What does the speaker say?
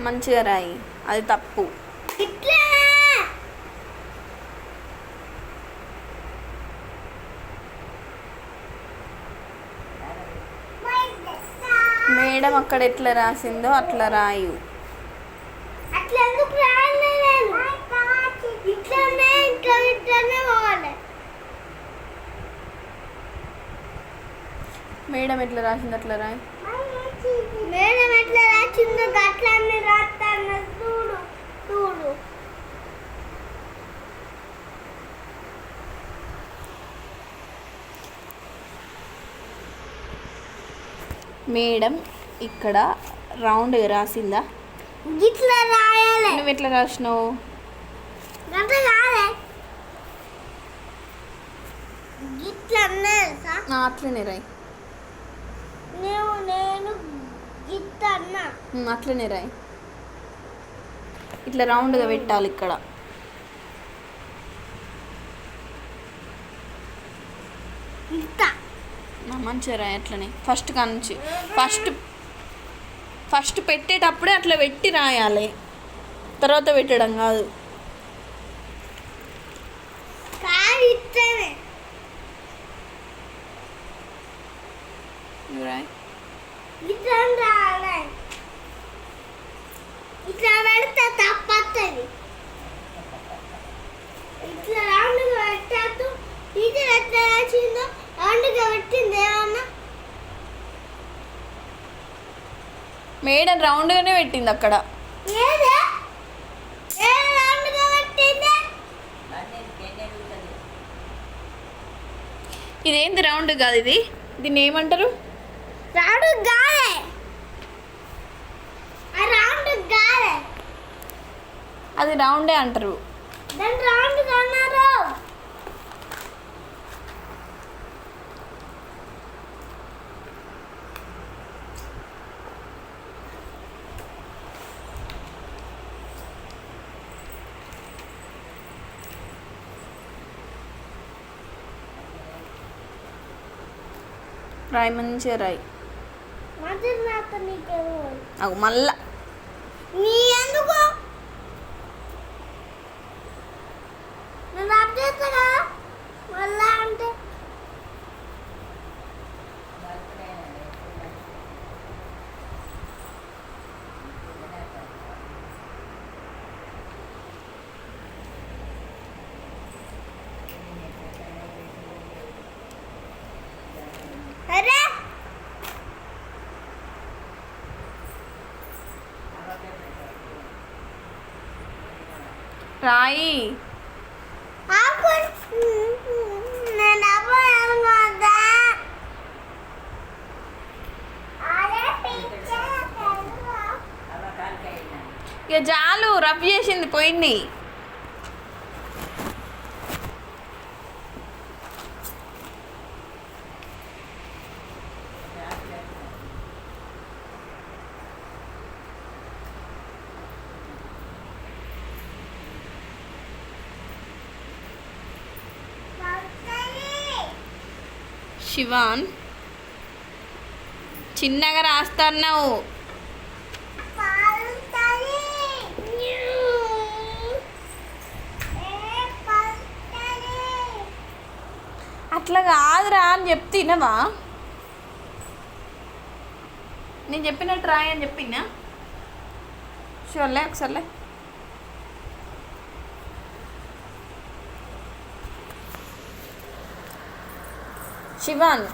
మంచిగా రాయి. అది తప్పు. మేడం అక్కడ ఎట్లా రాసిందో అట్లా రాయు. మేడం ఎట్లా రాసిందో అట్లా రాయి. మేడం ఎట్లా రాసిందో అట్లానే రాస్తాను చూడు చూడు. మేడం ఇక్కడ రౌండ్ రాసిందా? ఇట్లా రాయాలి. నువ్వు ఎట్లా రాసినావు? అట్లనే రాయి నేను నేను ఇట్లా అన్నా ఉమ్, అట్లనే? రాయి. ఇట్లా రౌండ్గా పెట్టాలి ఇక్కడ. మంచిగా రాయి అట్లనే. ఫస్ట్ కానుంచి ఫస్ట్ ఫస్ట్ పెట్టేటప్పుడే అట్లా పెట్టి రాయాలి. తర్వాత పెట్టడం కాదు కాదు ఇట్లనే నువ్వు రాయి ఇట్లా రాయాలి ఇట్లా పెడితే తప్పత్తది ఇట్లా రౌండ్గా పెట్టద్దు టీచర్ ఎట్లా రాసిందో రౌండ్గా పెట్టింది ఏమన్నా మేడం రౌండ్గానే పెట్టింది అక్కడ. ఇదేంది రౌండ్ కాదు ఇది? దీన్ని ఏమంటారు? రౌండ్ అది రౌండే అంటారు. రౌండ్ రాయి మంచిగా రాయి. మళ్ళా. రాయి. ఇక చాలు రబ్ చేసింది పోయింది. శివాన్ చిన్నగా రాస్తున్నావు. అట్లా కాదురా అని చెప్తినవా నేను చెప్పినట్టు రాయని అని చెప్పినా షూర్లే ఒకసారిలే శివాన్